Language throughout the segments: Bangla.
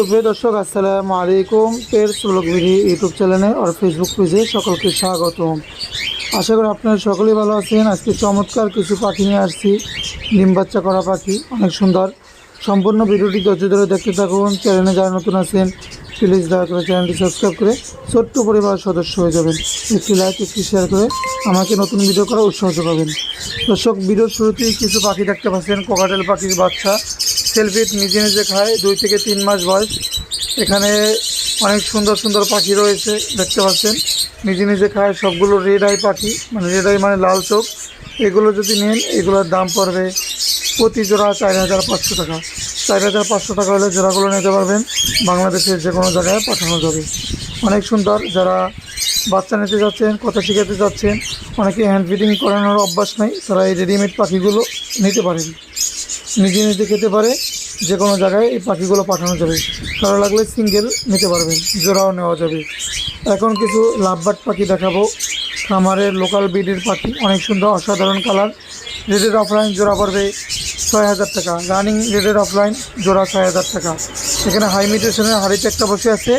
সুপ্রিয় দর্শক, আসসালামু আলাইকুম। পের ব্লগ ভিডি ইউটিউব চ্যানেলে আর ফেসবুক পেজে সকলকে স্বাগতম। আশা করি আপনারা সকলেই ভালো আছেন। আজকে চমৎকার কিছু পাখি নিয়ে আসছি। ডিম বাচ্চা করা পাখি, অনেক সুন্দর। সম্পূর্ণ ভিডিওটি ধৈর্য ধরে দেখতে থাকুন। চ্যানেলে যারা নতুন আছেন প্লিজ দয়া করে চ্যানেলটি সাবস্ক্রাইব করে ছোট্ট পরিবার সদস্য হয়ে যাবেন। একটি লাইক একটি শেয়ার করে আমাকে নতুন ভিডিও করা উৎসাহ যোগাবেন। দর্শক ভিডিওর শুরুতেই কিছু পাখি দেখতে পাচ্ছেন। কোকাটেল পাখির বাচ্চা সেলফিট নিজে নিজে খায়, দুই থেকে তিন মাস বয়স। এখানে অনেক সুন্দর সুন্দর পাখি রয়েছে, দেখতে পাচ্ছেন। নিজে নিজে খায়, সবগুলো রেড আই পাখি মানে রেড আই মানে লাল চোখ। এগুলো যদি নেন, এগুলোর দাম পড়বে প্রতি জোড়া চার হাজার পাঁচশো টাকা। চার হাজার পাঁচশো টাকা হলে জোড়াগুলো নিতে পারবেন, বাংলাদেশের যে কোনো জায়গায় পাঠানো যাবে। অনেক সুন্দর, যারা বাচ্চা নিতে যাচ্ছেন, কথা শেখাতে যাচ্ছেন, অনেকে হ্যান্ড ফিডিং করানোর অভ্যাস নাই, তারা এই রেডিমেড পাখিগুলো নিতে পারেন। নিজে নিজে খেতে পারে, যে কোনো জায়গায় এই পাখিগুলো পাঠানো যাবে। ভালো লাগলে সিঙ্গেল নিতে পারবেন, জোড়াও নেওয়া যাবে। এখন কিছু লাভবার্ড পাখি দেখাবো। খামারের লোকাল ব্রিডের পাখি, অনেক সুন্দর, অসাধারণ কালার রেডের অফলাইন জোড়া পড়বে ছয় হাজার টাকা। রানিং রেডের অফলাইন জোড়া ছয় হাজার টাকা। এখানে হাই মিউটেশনের হাড়িতে একটা বসে আছে,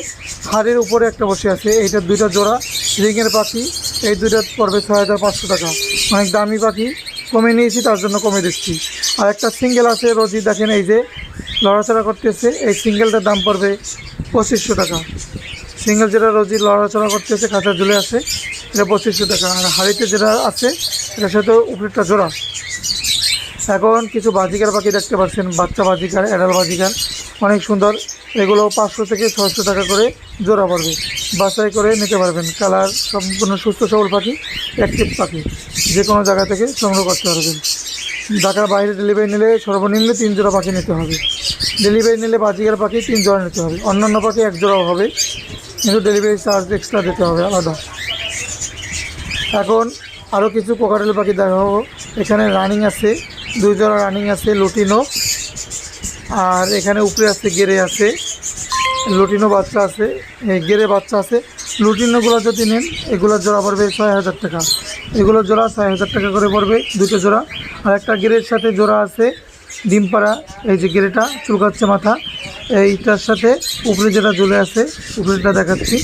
হাড়ির উপরে একটা বসে আছে। এইটা দুইটা জোড়া। রিংয়ের পাখি, এই দুইটা পড়বে ছয় হাজার পাঁচশো টাকা। অনেক দামি পাখি কমে নিয়েছি, তার জন্য কমে দিচ্ছি। আর একটা সিঙ্গেল আছে, রোজি দেখেন এই যে, লড়াচড়া করতেছে, এই সিঙ্গেলটার দাম পড়বে পঁচিশশো টাকা। সিঙ্গেল যেটা রোজি লড়াচড়া করতেছে, খাঁচা ঝুলে আছে, এটা পঁচিশশো টাকা। আর হাড়িতে যেটা আছে, এটার সাথে উপরেরটা জোড়া। এখন কিছু বাজিকার পাখি দেখতে পাচ্ছেন, বাচ্চা বাজিকার অ্যাডাল বাজিকার, অনেক সুন্দর। এগুলো পাঁচশো থেকে ছশো টাকা করে জোড়া পড়বে। বাছাই করে নিতে পারবেন। কালার সম্পূর্ণ সুস্থ সবল পাখি অ্যাক্টিভ পাখি। যে কোনো জায়গা থেকে সংগ্রহ করতে পারবেন। ঢাকার বাইরে ডেলিভারি নিলে সর্বনিম্ন তিন জোড়া পাখি নিতে হবে। ডেলিভারি নিলে বাজিকার পাখি তিন জোড়া নিতে হবে। অন্যান্য পাখি এক জোড়াও হবে। কিন্তু ডেলিভারি চার্জ এক্সট্রা দিতে হবে আলাদা। এখন আরও কিছু কোকাটেল পাখি দেখাবো। এখানে রানিং আছে, দুই জোড়া রানিং আছে, লুটিনো। আর এখানে উপরে আছে গেরে আছে। লুটিনো বাচ্চা আছে গেরে বাচ্চা আছে। লুটিনোগুলো যদি নেন এগুলো জোড়া পড়বে ছয় হাজার টাকা। এগুলো জোড়া ছয় হাজার টাকা করে পড়বে দুটো জোড়া। আর একটা গেরের সাথে জোড়া আছে ডিমপাড়া, এই যে গেরেটা চুলকাচ্ছে মাথা। এইটার সাথে উপরে যেটা ঝুলে আছে, উপরেটা দেখাচ্ছি।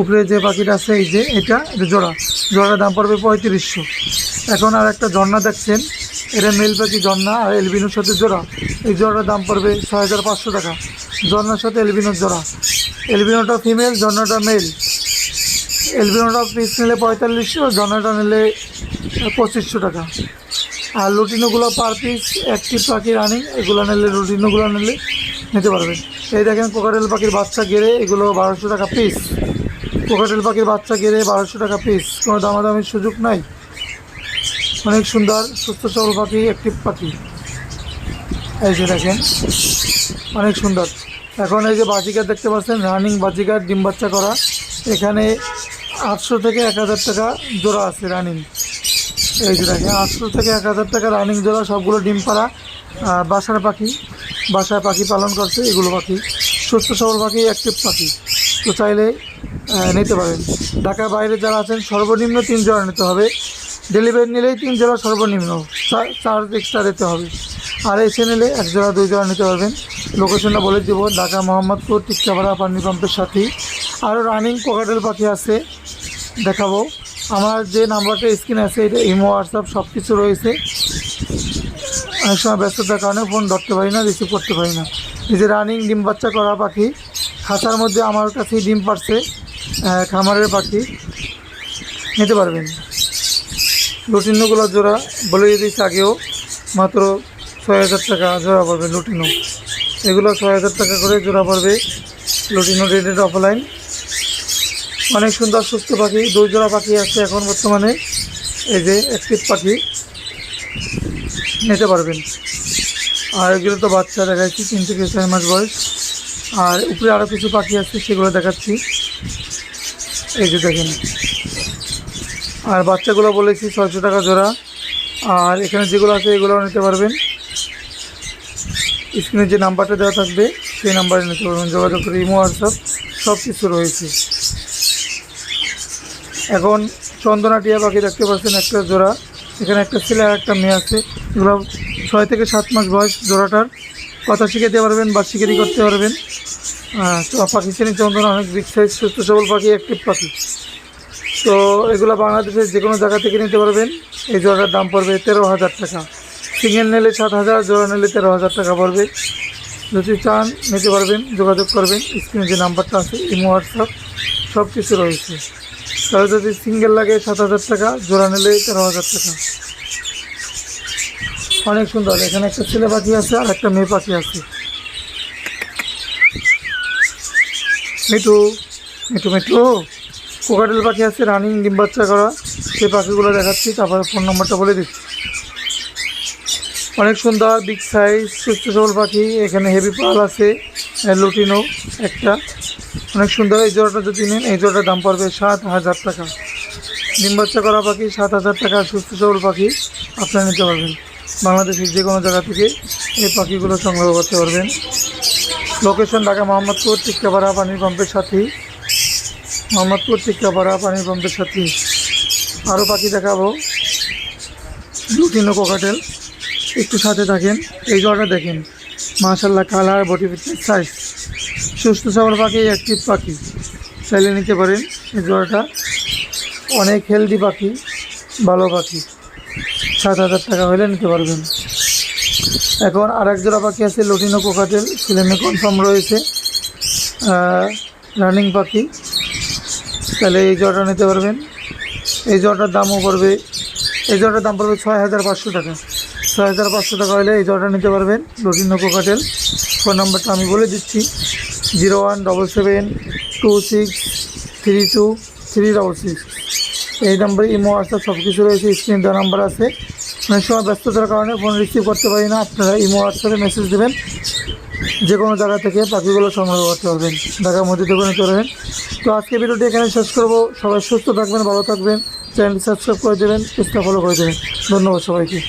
উপরে যে পাখিটা আছে, এই যে এটা জোড়া। জোড়ার দাম পড়বে পঁয়ত্রিশশো। এখন আর একটা ঝর্ণা দেখছেন, এটা মেল পাখি ঝর্ণা আর এলবিনোর সাথে জোড়া। এই জোড়াটার দাম পড়বে ছয় হাজার পাঁচশো টাকা। ঝর্ণার সাথে এলবিনোর জোড়া। এলবিনোটা ফিমেল, ঝর্ণাটা মেল। এলবিনোটা পিস নিলে পঁয়তাল্লিশশো ঝর্ণাটা নিলে পঁচিশশো টাকা। আর লুটিনোগুলো পার পিস একটি পাখি রানিং এগুলো নিলে লুটিনোগুলো নিলে নিতে পারবেন এই দেখেন কোকাটেল পাখির বাচ্চা গেড়ে, এগুলো বারোশো টাকা পিস কোকাটেল পাখির বাচ্চা গেড়ে বারোশো টাকা পিস কোনো দামাদামির সুযোগ নাই। অনেক সুন্দর, সুস্থ সবল পাখি একটি পাখি। এই যে দেখেন, অনেক সুন্দর। এখন এই যে বাজিকার দেখতে পাচ্ছেন রানিং বাজিকার, ডিম বাচ্চা করা। এখানে আটশো থেকে এক হাজার টাকা জোড়া আছে রানিং এই যে আটশো থেকে এক হাজার টাকা রানিং জোড়া, সবগুলো ডিম পাড়া বাসার পাখি, বাসায় পাখি পালন করছে এগুলো পাখি। সুস্থ সবল পাখি অ্যাক্টিভ পাখি। তো চাইলে নিতে পারেন। ঢাকার বাইরে যারা আছেন, সর্বনিম্ন তিন জোড়া নিতে হবে। ডেলিভারি নিলেই তিন জোড়া সর্বনিম্ন। চা- চার্জ এক্সট্রা দিতে হবে। আর এসে নিলে এক জোড়া, দুই জোড়া নিতে পারবেন। লোকেশনটা বলে দিব, ঢাকা মোহাম্মদপুর টিকটাপাড়া পানি পাম্পের সাথেই। আরও রানিং কোকাটেল পাখি আছে। দেখাবো। আমার যে নাম্বারটা স্ক্রিনে আছে, এটা ইমো, হোয়াটসঅ্যাপ সব কিছু রয়েছে। অনেক সময় ব্যস্ততার কারণে ফোন ধরতে পারি না রিসিভ করতে পারি না। এই যে রানিং ডিম বাচ্চা করা পাখি, খাঁচার মধ্যে আমার কাছেই ডিম পারছে খামারের পাখি। নিতে পারবেন। লুটিনোগুলো জোড়া, বলে দিয়েছি আগেও, মাত্র ছয় হাজার টাকা জোড়া পড়বে লুটিনো এগুলো ছয় হাজার টাকা করে জোড়া পড়বে লুটিনো রেডেড অফলাইন অনেক সুন্দর, সুস্থ পাখি দুই জোড়া পাখি আছে এখন বর্তমানে। এই যে অ্যাক্টিভ পাখি, নিতে পারবেন। আর এগুলো তো বাচ্চা দেখাচ্ছি তিন থেকে চার মাস বয়স। আর উপরে আরও কিছু পাখি আছে, সেগুলো দেখাচ্ছি। এই যে দেখেন। আর বাচ্চাগুলো বলেছি, ছয়শো টাকা জোড়া। আর এখানে যেগুলো আছে, এগুলোও নিতে পারবেন। স্ক্রিনে যে নাম্বারটা দেওয়া থাকবে, সেই নাম্বারে নিতে পারবেন। যোগাযোগ করে ইমো, হোয়াটসঅ্যাপ সব কিছু রয়েছে। এখন চন্দনা টিয়া পাখি দেখতে পাচ্ছেন, একটা জোড়া। এখানে একটা ছেলে আর একটা মেয়ে আছে। এগুলো ছয় থেকে সাত মাস বয়স জোড়াটার। কথা শিখাতে পারবেন বা শিকারি করতে পারবেন। তো পাকিস্তানি চন্দন অনেক বিগ সাইজ সুস্থ সবল পাখি অ্যাক্টিভ পাখি। তো এগুলো বাংলাদেশের যে কোনো জায়গা থেকে নিতে পারবেন। এই জোড়াটার দাম পড়বে তেরো হাজার টাকা। সিঙ্গেল নিলে সাত হাজার, জোড়া নিলে তেরো হাজার টাকা পড়বে। যদি চান নিতে পারবেন, যোগাযোগ করবেন। স্ক্রিনে যে নাম্বারটা আছে ইমো হোয়াটসঅ্যাপ সব কিছু রয়েছে। তাহলে যদি সিঙ্গেল লাগে সাত হাজার টাকা, জোড়া নিলে তেরো হাজার টাকা। অনেক সুন্দর। এখানে একটা ছেলে পাখি আছে আর একটা মেয়ে পাখি আছে। মিঠু মিঠু মিঠু। কোকাটেল পাখি আছে রানিং ডিম বাচ্চা করা। সেই পাখিগুলো দেখাচ্ছি, তারপরে ফোন নম্বরটা বলে দিচ্ছি। অনেক সুন্দর বিগ সাইজ সুস্থ সবল পাখি, এখানে হেভি পাল আছে লুটিনো একটা। অনেক সুন্দর, এই জোড়াটা যদি নেন, এই জোড়াটার দাম পড়বে সাত হাজার টাকা। ডিম বাচ্চা করা পাখি, সাত হাজার টাকা, সুস্থ সবল পাখি, আপনারা নিতে পারবেন। বাংলাদেশের যে কোনো জায়গা থেকে এই পাখিগুলো সংগ্রহ করতে পারবেন। লোকেশন ঢাকা মোহাম্মদপুর, টিক্কাপাড়া পানির পাম্পের সাথেই মোহাম্মদপুর, টিক্কাপাড়া পানির পাম্পের সাথেই আরও পাখি দেখাবো। লুটিনো কোকাটেল একটু সাথে থাকেন, এই জলটা দেখেন। মাশাল্লাহ কালার ফিটনেস সাইজ সুস্থ সবল পাখি অ্যাক্টিভ পাখি। চাইলে নিতে পারেন এই জলটা অনেক হেলদি পাখি, ভালো পাখি। সাত হাজার টাকা হলে নিতে পারবেন। এখন আর এক জোড়া পাখি আছে, লটিনো কোকাটেল ছেলেমে কনফার্ম রয়েছে। রানিং পাখি। তাহলে এই জলটা নিতে পারবেন। এই জলটার দামও পড়বে, এই জলটার দাম পড়বে ছয় হাজার পাঁচশো টাকা। ছয় হাজার পাঁচশো টাকা হলে এই জলটা নিতে পারবেন লটিনো কোকাটেল ফোন নাম্বারটা আমি বলে দিচ্ছি। Zero one double seven two six three two three double six. এই নাম্বারে ইমো, হোয়াটসঅ্যাপ সব কিছু রয়েছে, স্ক্রিন দেওয়া নাম্বার আছে। অনেক সময় ব্যস্ততার কারণে ফোন রিসিভ করতে পারি না। আপনারা ইমো, হোয়াটসঅ্যাপে মেসেজ দেবেন। যে কোনো জায়গা থেকে পাখিগুলো সংগ্রহ করতে পারবেন। ঢাকার মধ্যে থেকে নিতে পারবেন। তো আজকে ভিডিওটি এখানে শেষ করব। সবাই সুস্থ থাকবেন, ভালো থাকবেন। চ্যানেলটি সাবস্ক্রাইব করে দেবেন, পেজটা ফলো করে দেবেন। ধন্যবাদ সবাইকে।